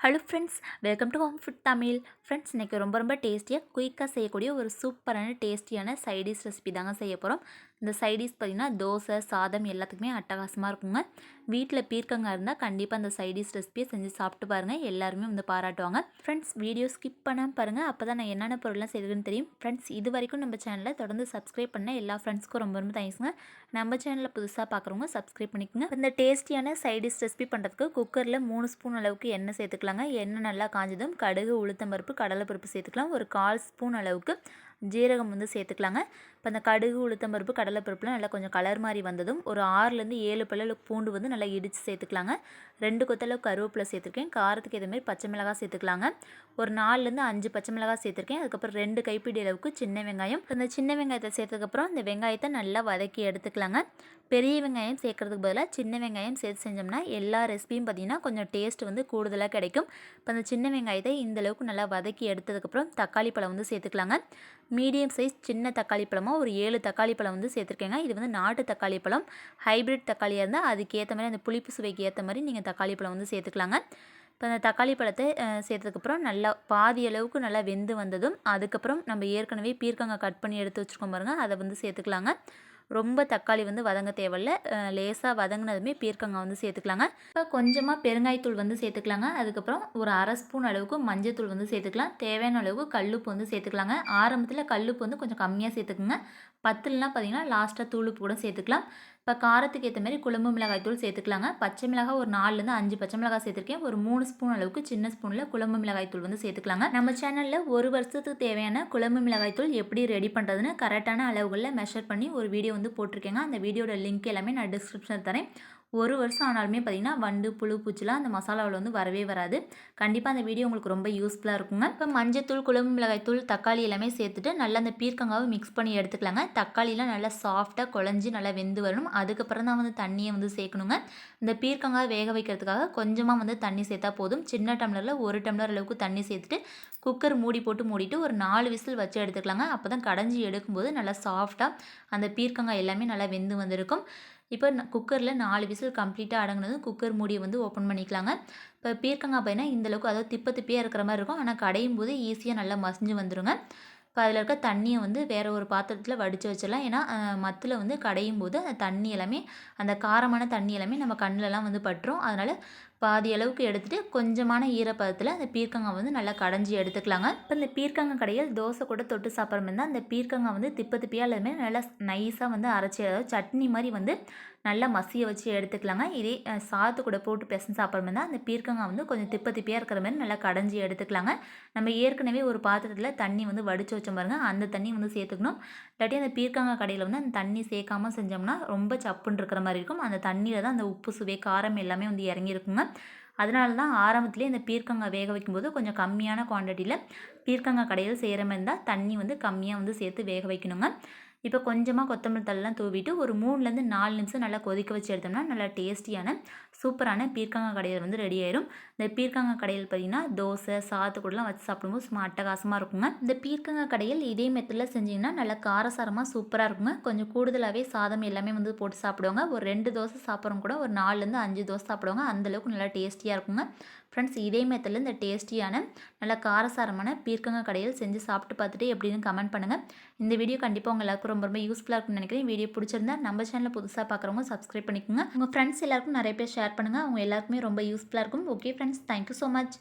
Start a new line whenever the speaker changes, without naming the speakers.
Hello friends welcome to home food Tamil friends இன்றைக்கி ரொம்ப ரொம்ப டேஸ்டியாக குயிக்காக செய்யக்கூடிய ஒரு சூப்பரான டேஸ்டியான சைடிஷ் ரெசிபி தாங்க செய்ய போகிறோம் இந்த சைடிஷ் பார்த்திங்கன்னா தோசை சாதம் எல்லாத்துக்குமே அட்டகாசமாக இருக்குங்க. வீட்டில் பீர்க்கங்க இருந்தால் கண்டிப்பாக அந்த சைடிஷ் ரெசிபியை செஞ்சு சாப்பிட்டு பாருங்கள் எல்லாருமே வந்து பாராட்டுவாங்க. ஃப்ரெண்ட்ஸ் வீடியோ ஸ்கிப் பண்ணாமல் பாருங்கள் அப்போ தான் நான் என்னென்ன பொருள்லாம் செய்யுதுன்னு தெரியும். ஃப்ரெண்ட்ஸ் இது வரைக்கும் நம்ம சேனலில் தொடர்ந்து சப்ஸ்கிரைப் பண்ண எல்லா ஃப்ரெண்ட்ஸ்க்கும் ரொம்ப ரொம்ப தேங்க்ஸுங்க நம்ம சேனலில் புதுசாக பார்க்குறவங்க சப்ஸ்கிரைப் பண்ணிக்கோங்க. இந்த டேஸ்டியான சைடிஷ் ரெசிபி பண்ணுறதுக்கு குக்கரில் மூணு ஸ்பூன் அளவுக்கு எண்ணெய் சேர்த்துக்கலாங்க. எண்ணெய் நல்லா காஞ்சதும் கடுகு உளுத்தம்பருப்பு கடலைப்பருப்பு சேர்த்துக்கலாம். ஒரு கால் ஸ்பூன் அளவுக்கு ஜீரகம் வந்து சேர்த்துக்கலாங்க. இப்போ அந்த கடுகு உளுத்தம்பருப்பு கடலைப்பருப்புலாம் நல்லா கொஞ்சம் கலர் மாதிரி வந்ததும் ஒரு ஆறுலேருந்து ஏழு பல்லளவுக்கு பூண்டு வந்து நல்லா இடித்து சேர்த்துக்கலாங்க. ரெண்டு கொத்தளவு கருவேப்பிலை சேர்த்துருக்கேன். காரத்துக்கு இதேமாதிரி பச்சை மிளகாய் சேர்த்துக்கலாங்க. ஒரு நாலுலேருந்து அஞ்சு பச்சை மிளகாய் சேர்த்துருக்கேன். அதுக்கப்புறம் ரெண்டு கைப்பிடி அளவுக்கு சின்ன வெங்காயம். அந்த சின்ன வெங்காயத்தை சேர்த்ததுக்கப்புறம் இந்த வெங்காயத்தை நல்லா வதக்கி எடுத்துக்கலாங்க. பெரிய வெங்காயம் சேர்க்குறதுக்கு பதிலாக சின்ன வெங்காயம் சேர்த்து செஞ்சோம்னா எல்லா ரெசிபியும் பார்த்திங்கன்னா கொஞ்சம் டேஸ்ட் வந்து கூடுதலாக கிடைக்கும். இப்போ அந்த சின்ன வெங்காயத்தை இந்தளவுக்கு நல்லா வதக்கி எடுத்ததுக்கப்புறம் தக்காளி பழம் வந்து சேர்த்துக்கலாங்க. மீடியம் சைஸ் சின்ன தக்காளி பழமாக ஒரு ஏழு தக்காளி பழம் வந்து சேர்த்துருக்கேங்க. இது வந்து நாட்டு தக்காளி பழம். ஹைப்ரிட் தக்காளியாக இருந்தால் அதுக்கேற்ற மாதிரி அந்த புளிப்பு சுவைக்கு ஏற்ற மாதிரி நீங்கள் தக்காளி பழம் வந்து சேர்த்துக்கலாங்க. இப்போ அந்த தக்காளி பழத்தை சேர்த்ததுக்கப்புறம் நல்லா பாதி அளவுக்கு நல்லா வெந்து வந்ததும் அதுக்கப்புறம் நம்ம ஏற்கனவே பீர்க்கங்காய் கட் பண்ணி எடுத்து வச்சுருக்கோம் பாருங்கள் அதை வந்து சேர்த்துக்கலாங்க. ரொம்ப தக்காளி வந்து வதங்க தேவையில்ல. லேசாக வதங்கினதுமே பீர்க்கங்காய் வந்து சேர்த்துக்கலாங்க. இப்போ கொஞ்சமாக பெருங்காயத்தூள் வந்து சேர்த்துக்கலாங்க. அதுக்கப்புறம் ஒரு அரை ஸ்பூன் அளவுக்கு மஞ்சத்தூள் வந்து சேர்த்துக்கலாம். தேவையான அளவுக்கு கல்லுப்பு வந்து சேர்த்துக்கலாங்க. ஆரம்பத்தில் கல்லுப்பு வந்து கொஞ்சம் கம்மியாக சேர்த்துக்குங்க. பத்துலலாம் பார்த்தீங்கன்னா லாஸ்ட்டாக தூளுப்பு கூட சேர்த்துக்கலாம். இப்போ காரத்துக்கு ஏற்ற மாதிரி குழம்பு மிளகாய் தூள் சேர்த்துக்கலாங்க. பச்சை மிளகாய் ஒரு நாலுலேருந்து அஞ்சு பச்சை மிளகாய் சேர்த்துருக்கேன். ஒரு மூணு ஸ்பூன் அளவுக்கு சின்ன ஸ்பூனில் குழம்பு மிளகாய் தூள் வந்து சேர்த்துக்கலாங்க. நம்ம சேனலில் ஒரு வருஷத்துக்கு தேவையான குழம்பு மிளகாய் தூள் எப்படி ரெடி பண்ணுறதுன்னு கரெக்டான அளவுகளில் மெஷர் பண்ணி ஒரு வீடியோ வந்து போட்டிருக்கேங்க. அந்த வீடியோட லிங்க் எல்லாமே நான் டிஸ்கிரிப்ஷன் தரேன். ஒரு வருஷம் ஆனாலுமே பார்த்திங்கன்னா வண்டு புழு பூச்சிலாம் அந்த மசாலாவில் வந்து வரவே வராது. கண்டிப்பாக அந்த வீடியோ உங்களுக்கு ரொம்ப யூஸ்ஃபுல்லாக இருக்குங்க. இப்போ மஞ்சத்தூள் குழம்பு மிளகாய் தூள் தக்காளி எல்லாமே சேர்த்துட்டு நல்லா அந்த பீர்க்கங்காவை மிக்ஸ் பண்ணி எடுத்துக்கலாங்க. தக்காளிலாம் நல்லா சாஃப்டாக குழஞ்சி நல்லா வெந்து வரணும். அதுக்கப்புறம் தான் வந்து தண்ணியை வந்து சேர்க்கணுங்க. இந்த பீர்க்கங்காய் வேக வைக்கிறதுக்காக கொஞ்சமாக வந்து தண்ணி சேர்த்தா போதும். சின்ன டம்ளரில் ஒரு டம்ளர் அளவுக்கு தண்ணி சேர்த்துட்டு குக்கர் மூடி போட்டு மூடிட்டு ஒரு நாலு விசில் வச்சு எடுத்துக்கலாங்க. அப்போ தான் கடைஞ்சி எடுக்கும்போது நல்லா சாஃப்டாக அந்த பீர்க்கங்காய் எல்லாமே நல்லா வெந்து வந்திருக்கும். இப்போ குக்கரில் நாலு விசில் கம்ப்ளீட்டாக அடங்கினதும் குக்கர் மூடியை வந்து ஓப்பன் பண்ணிக்கலாங்க. இப்போ பீர்க்கங்காய் பையனா இந்தளவுக்கு அதாவது திப்ப திப்பியாக இருக்கிற மாதிரி இருக்கும். ஆனால் கடையும் போது ஈஸியாக நல்லா மசிஞ்சு வந்துடுங்க இப்போ அதில் இருக்க தண்ணியை வந்து வேறு ஒரு பாத்திரத்தில் வடித்து வச்சிடலாம். ஏன்னா மத்தில் வந்து கடையும் போது அந்த தண்ணி எல்லாமே அந்த காரமான தண்ணி எல்லாமே நம்ம கண்ணிலலாம் வந்து பட்டுரும். அதனால் பாதி அளவுக்கு எடுத்துகிட்டு கொஞ்சமான ஈரப்பதத்தில் அந்த பீர்க்கங்காய் வந்து நல்லா கடைஞ்சி எடுத்துக்கலாங்க. இப்போ இந்த பீர்க்கங்காய் கடையில் தோசை கூட தொட்டு சாப்பிட்ற மாதிரி தான் அந்த பீர்க்கங்காய் வந்து திப்ப திப்பியாக எல்லாமே நல்லா நைஸாக வந்து அரைச்சி அதாவது சட்னி மாதிரி வந்து நல்லா மசிய வச்சு எடுத்துக்கலாங்க. இதே சாத்து கூட போட்டு பெசன் சாப்பிட்ற மாதிரி தான் அந்த பீர்க்கங்காய் வந்து கொஞ்சம் திப்ப திப்பியாக இருக்கிற மாதிரி நல்லா கடைஞ்சி எடுத்துக்கலாங்க. நம்ம ஏற்கனவே ஒரு பாத்திரத்தில் தண்ணி வந்து வடித்து வச்சோம் பாருங்கள் அந்த தண்ணி வந்து சேர்த்துக்கணும். இல்லாட்டி அந்த பீர்க்கங்காய் கடையில் வந்து அந்த தண்ணி சேர்க்காமல் செஞ்சோம்னா ரொம்ப சப்புன்னு இருக்கிற மாதிரி இருக்கும். அந்த தண்ணியில் தான் அந்த உப்பு சுவை காரம் எல்லாமே வந்து இறங்கியிருக்குங்க. அதனால தான் ஆரம்பத்துலேயே இந்த பீர்க்கங்காய் வேக வைக்கும்போது கொஞ்சம் கம்மியான குவான்டிட்டியில் பீர்க்கங்காய் கடையில் செய்கிற மாதிரி இருந்தால் தண்ணி வந்து கம்மியாக வந்து சேர்த்து வேக வைக்கணுங்க. இப்போ கொஞ்சமாக கொத்தமல்லி தள்ளலாம் தூவிட்டு ஒரு மூணுலேருந்து நாலு நிமிஷம் நல்லா கொதிக்க வச்சு எடுத்தோம்னா நல்லா டேஸ்டியான சூப்பரான பீர்க்கங்காய் கடையில் வந்து ரெடி ஆயிரும். இந்த பீர்க்கங்காய் கடையில் பார்த்திங்கன்னா தோசை சாத்து கூடலாம் வச்சு சாப்பிடும்போது சும்மா அட்டகாசமாக இருக்குங்க. இந்த பீர்க்கங்காய் கடையில் இதே மெத்தடில் செஞ்சிங்கன்னா நல்லா காரசாரமாக சூப்பராக இருக்குங்க. கொஞ்சம் கூடுதலாகவே சாதம் எல்லாமே வந்து போட்டு சாப்பிடுவாங்க. ஒரு ரெண்டு தோசை சாப்பிட்றவங்க கூட ஒரு நாலுலேருந்து அஞ்சு தோசை சாப்பிடுவாங்க. அந்தளவுக்கு நல்லா டேஸ்டியாக இருக்குங்க. ஃப்ரெண்ட்ஸ் இதே மெத்தடில் இந்த டேஸ்டியான நல்ல காரசாரமான பீர்க்கங்க கடையில் செஞ்சு சாப்பிட்டு பார்த்துட்டு எப்படின்னு கமெண்ட் பண்ணுங்கள் இந்த வீடியோ கண்டிப்பாக உங்கள் எல்லாருக்கும் ரொம்ப ரொம்ப யூஸ்ஃபுல்லாக இருக்கும்னு நினைக்கிறேன். வீடியோ பிடிச்சிருந்தா நம்ம சேனலில் புதுசாக பார்க்குறவங்க சப்ஸ்கிரைப் பண்ணிக்கோங்க. உங்கள் ஃப்ரெண்ட்ஸ் எல்லாருக்கும் நிறைய பேர் ஷேர் பண்ணுங்கள் அவங்க எல்லாருக்குமே ரொம்ப யூஸ்ஃபுல்லாக இருக்கும். Okay friends thank you so much